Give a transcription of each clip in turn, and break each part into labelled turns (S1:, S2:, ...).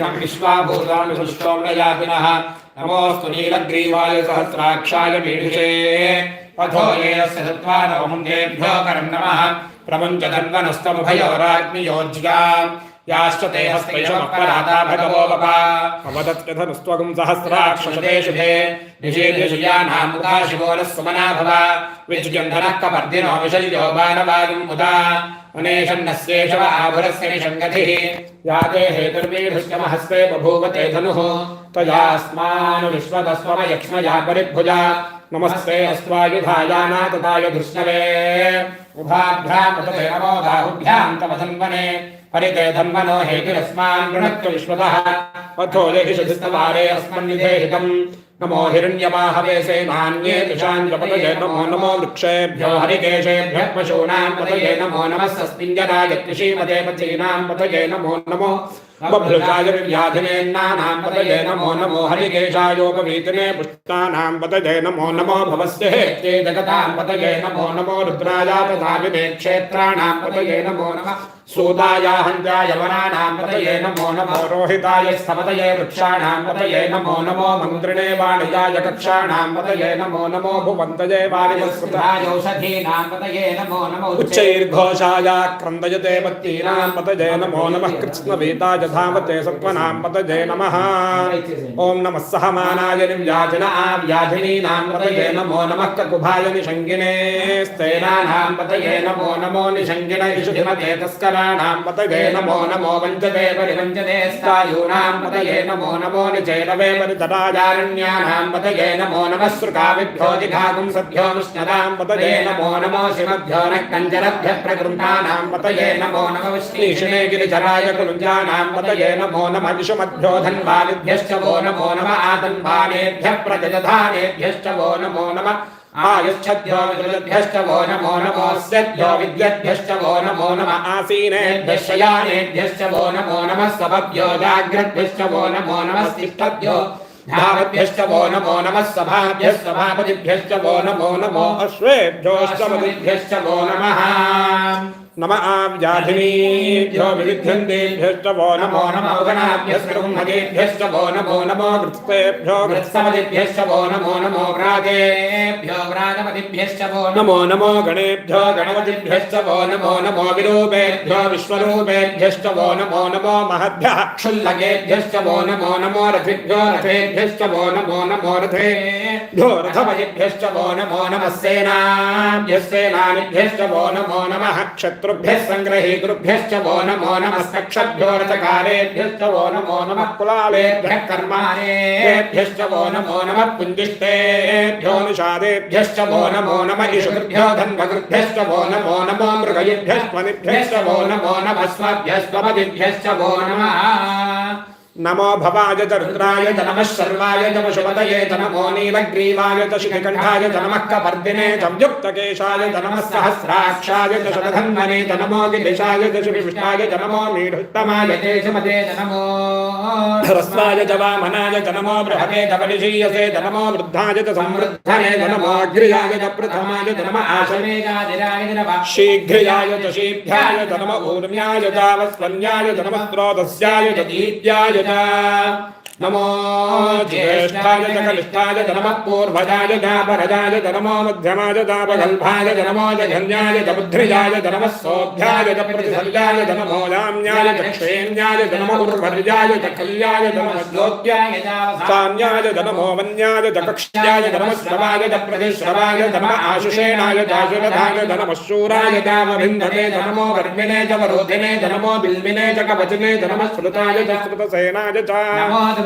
S1: विश्वाभूतानि नमोऽस्तु नीलग्रीवाय सहस्राक्षाय मीढुषे पथो येऽस्य सत्त्वानवमुन्देभ्यो करं नमः। प्रपञ्चधन्वनस्तमुभयोराग्नियोज्या याश्च ते हस्तैषमपराता भगवो बपा अवदत्यधनुस्त्वगुं सहस्राक्षते शुभे। सुमना भव। विजयन्धनः कपर्दिनो विशल्यो बाणवायुम् अनेशन्नस्येषव आभुरस्य निषङ्गतिः याते हेतुर्वीढुष्यमहस्ते बभूव ते धनुः। त्वयास्मान् विश्वतस्वमयक्ष्मया परिभुजा। नमस्ते अस्त्वायुधायाना तथाय धृष्णवे उभाभ्याम् नमो बाहुभ्यां तव धन्वने। परिते धन्वनो हेतिरस्मान् गृणत्व विश्वतः। अथो यहिषधिस्तवारे अस्मन्निधेहितम्। नमो हिरण्यवाहवे सेनान्ये दिशाञ्जपतये नमो नमो वृक्षेभ्यो हरिकेशेभ्यः पशूनां पतये नमो नमः सस्मिञ्जनाय कृषीमते पथीनां पतये नमो नमो बभ्रुजाय व्याधिनेन्नानां पतये नमो नमो हरिकेशायोपवीतिने पुष्टानां पतये नमो नमो भवस्य हेत्ये जगतां पतये नमो नमो रुद्राया तथा विदे क्षेत्राणां पतये नमो नमः सूताय हन्त्याय वनानां पतये नमो नमो रोहिताय स्थपतये वृक्षाणां पतये नमो नमो मन्त्रिणे वाणिजाय कक्षाणां पतये नमो नमो भुवन्तये वाणिजस्कृतायौषधीनां पतये नमो नमो उच्चैर्घोषाय क्रन्दयते पत्तीनां पतये नमो नमः कृत्स्नवीताय धावते सत्त्वनां पतये नमः ॐ नमः सहमानाय निर्व्याधिन आव्याधिनीनां पतये नमो नमः ककुभाय निषङ्गिने स्तेनानां पतये नमो नमो निषङ्गिन इषुधिमते तस्कराणां पतये नमो नमो वञ्चते परिवञ्चते स्थायूनां पतये नमो नमो निचैरवे परितराजारण्यानां पतये नमो नमः सृकाविभ्यो जिघागुं सभ्यो विष्णदां पतये नमो नमो शिवभ्यो नः कञ्जरभ्यः प्रकृन्तानां पतये नमो नमः श्रीषणे गिरिचराय कुलुञ्जानां पतये नमो नमः विषुमभ्यो धन्वादिभ्यश्च वो नमो नमः आतन्वानेभ्यः प्रजधानेभ्यश्च वो नमो नमः आयुच्छद्भ्यो विदुभ्यश्च वो नमो नमोऽस्यभ्यो विद्यभ्यश्च वो नमो नमः आसीनेभ्यश्च यानेभ्यश्च वो नमो नमः सभभ्यो जाग्रद्भ्यश्च वो नमो नमः तिष्ठभ्यो धावभ्यश्च वो नमो नमः सभाभ्यः सभापतिभ्यश्च वो नमो नमो अश्वेभ्योऽश्वपतिभ्यश्च वो नमः नम आजाभ्यो विविध्यन्तेभ्यश्चवो नमो नमोगणाभ्यस्त्रुम्भजेभ्यश्चवो नमो नमो कृत्स्तेभ्यो कृत्समदिभ्यश्चवो नमो नमो व्राजेभ्यो व्राजपदिभ्यश्चवो नमो नमो गणेभ्यो गणपतिभ्यो नमो नमो विरूपेभ्यो विश्वरूपेभ्यश्चवो नमो नमो महद्भ्यः क्षुल्लकेभ्यश्चवो नमो नमो रथिभ्यो रथेभ्यो नमो नमो रथेभ्यो रथपतिभ्यश्चवो नमो नमः सेनाभ्यः सेनानिभ्यश्चवो नमो नमः क्षत्र शत्रुभ्यः सङ्ग्रहीतृभ्यश्च वो नमो नमस्तक्षभ्यो रथकारेभ्यश्च वो नमो नमः कुलालेभ्यः कर्माणेभ्यश्च वो नमो नमः पुञ्जिष्टेभ्योऽनुषादेभ्यश्च वो नमो नम इषुभ्यो धन्वकृभ्यश्च वो नमो नमो मृगयिभ्यस्त्वनिभ्यश्च वो नमो नमः स्वभ्यस्त्वपदिभ्यश्च वो नमः नमो भवाय च नमः शर्वाय च पशुपतये च नमो नीलग्रीवाय च शिखकण्ठाय च नमः कपर्दिने च व्युक्तकेशाय च नमः सहस्राक्षाय च शतधन्वने च नमो गिरिशाय च शिविष्टाय च नमो मीढुत्तमाय ते सुमते च नमो ह्रस्वाय च वामनाय च नमो बृहते च परिशीयसे च नमो वृद्धाय च संवृद्धने च नमो अग्र्याय च प्रथमाय च नमः आशमेयादिराय च नमः शीघ्र्याय च शीभ्याय च नमः ऊर्म्याय च वस्वन्याय च नमः स्रोतस्याय च दीप्याय Jagat. नमो ज्येष्ठाय च कनिष्ठाय च नमः पूर्वजाय च परजाय च नमो मध्यमाय च पगल्भाय च नमो जघन्याय च बुद्धिजाय च नमः सोऽभ्याय च प्रतिसर्याय च नमो लाम्याय च क्षेम्याय च नमो उर्वर्याय च कल्याय च नमः श्लोक्याय च साम्याय च नमो वन्याय च कक्ष्याय च नमः श्रवाय च प्रतिश्रवाय च नमः आशुषेणाय च आशुरधाय च नमः शूराय च वभिन्दते च नमो गर्भिणे च वरोधिने च नमो बिल्बिने च कवचने च नमः श्रुताय च श्रुतसेनाय च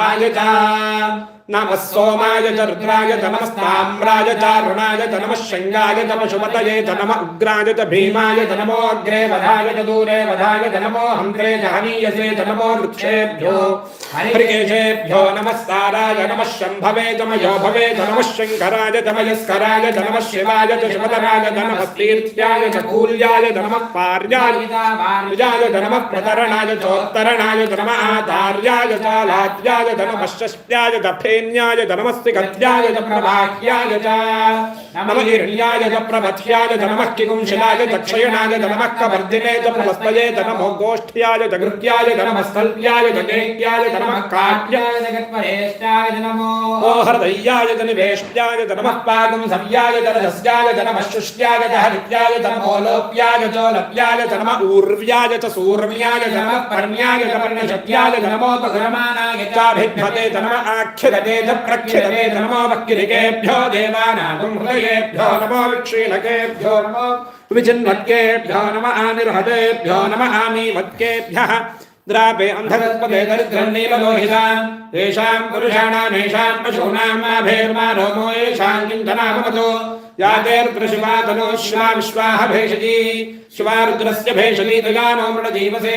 S2: च नमः
S1: सोमाय च रुद्राय च नमस्ताम्राय च अरुणाय च नमः शङ्गाय च पशुपतये च नमः उग्राय च भीमाय च नमो अग्रे वधाय च दूरे वधाय च नमो हन्त्रे च हनीयसे च नमो वृक्षेभ्यो हरिकेशेभ्यो नमः साराय नमः शम्भवे च मयो भवे च नमः शङ्कराय च मयस्कराय च नमः शिवाय च शिवतराय च नमः तीर्थ्याय च कूल्याय च नमः पार्याय विजाय च नमः प्रतरणाय चोत्तरणाय च नमः आचार्याय च लाज्याय च नमः षष्ट्याय च ధైర్యాయ నమస్తి గత్యాయ చ ప్రభాహ్యాయ చ నమ హిరణ్యాయ చ ప్రభథ్యాయ చ నమః కిగుంశలాయ చ క్షయణాయ చ నమః కవర్ధినే చ ప్రమస్తయే చ నమో గోష్ఠ్యాయ చ గృహ్యాయ చ నమః స్థల్యాయ చ నేత్యాయ చ నమః
S2: ఊర్వ్యాయ చ
S1: సూర్వ్యాయ చ పర్ణ్యాయ చ పర్ణశక్యాయ చ నమోపగరమానాయ చాభిభ్యతే ఆఖ్యగతే प्रकिरतेज प्रक्षिरते नमो वक्किरिकेभ्यो देवानागुं हृदयेभ्यो नमो विक्षीलकेभ्यो नमो विचिन्वत्केभ्यो नम आनिर्हतेभ्यो नम द्रापे शिवा विश्वाः भेषजी शिवा रुद्रस्य भेषजी तुगानो मृणजीवसे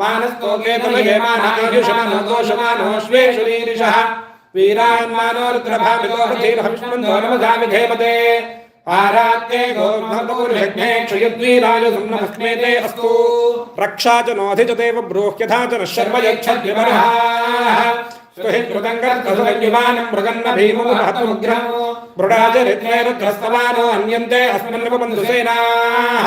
S1: मानस्तोकेतुलये मानायुषमानो दोषमानोऽश्वेषुलीरिषः वीरान्मानो रुद्रभामितोहतीर्हविष्मन्दो नमसा विधेमते आरात्ते गोर्भगौर्यज्ञे क्षयद्वीराय सुम्नमस्मेते अस्तु रक्षा च नोऽधिजतेव ब्रूह्यथा च नः शर्म यच्छद्विमरहाः सुहितृतङ्गर्तसुरयुवानं मृगन्न भीमो महतमुग्रम् मृडाचरित्रे रुद्रस्तवानो अन्यन्ते अस्मिन्नव बन्धुसेनाः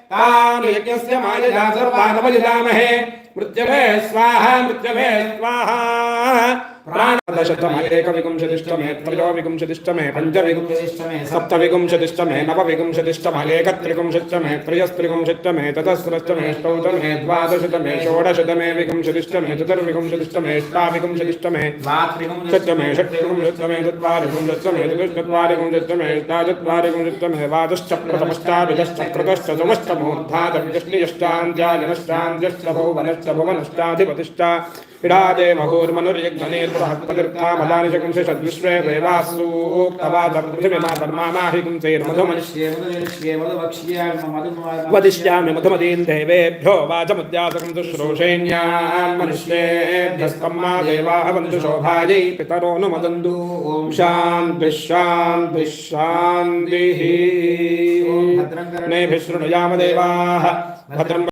S1: सर्वानवजिदामहे मृत्यवे स्वाहा मृत्यवे स्वाहा। प्राणदशतमे एकविंशतिष्टमे त्रयोविंशतिष्टमे पञ्चविंशतिष्टमे सप्तविंशतिष्टमे नवविंशतिष्टमे एकत्रिंशतिष्टमे त्रयस्त्रिंशतिष्टमे चतस्रष्टमे ष्टौतमे द्वादशतमे षोडशतमे विंशतिष्टमे चतुर्विंशतिष्टमे अष्टाविंशतिष्टमे षट्टमे षट्विंशतिष्टमे चत्वारिंशतिष्टमे चतुश्चत्वारिंशतिष्टमे अष्टाचत्वारिंशतिष्टमे वादश्च प्रथमश्चाभिदश्च कृतश्च समस्तमूर्धादविष्णियश्चान्त्याजनश्चान्त्यश्च भुवनश्च भुवनश्चाधिपतिश्च इडादे महोर्मनुर्यज्ञनेर्बृहत्पतिर्था मदानि शकुंसषद्विश्वे देवासूक्तवादपृथिविमातर्मामाहिकुंसैर्मधुमनिष्ये वदिष्यामि मधुमतीन् देवेभ्यो वाचमुद्यासकं शुश्रूषेण्यान् मनुष्येभ्यस्तं मा देवाः वन्तु शोभायै पितरो नु मदन्तु ॐ शान्तिः शान्तिः शान्तिः नेभिः शृणुयाम देवाः भद्रं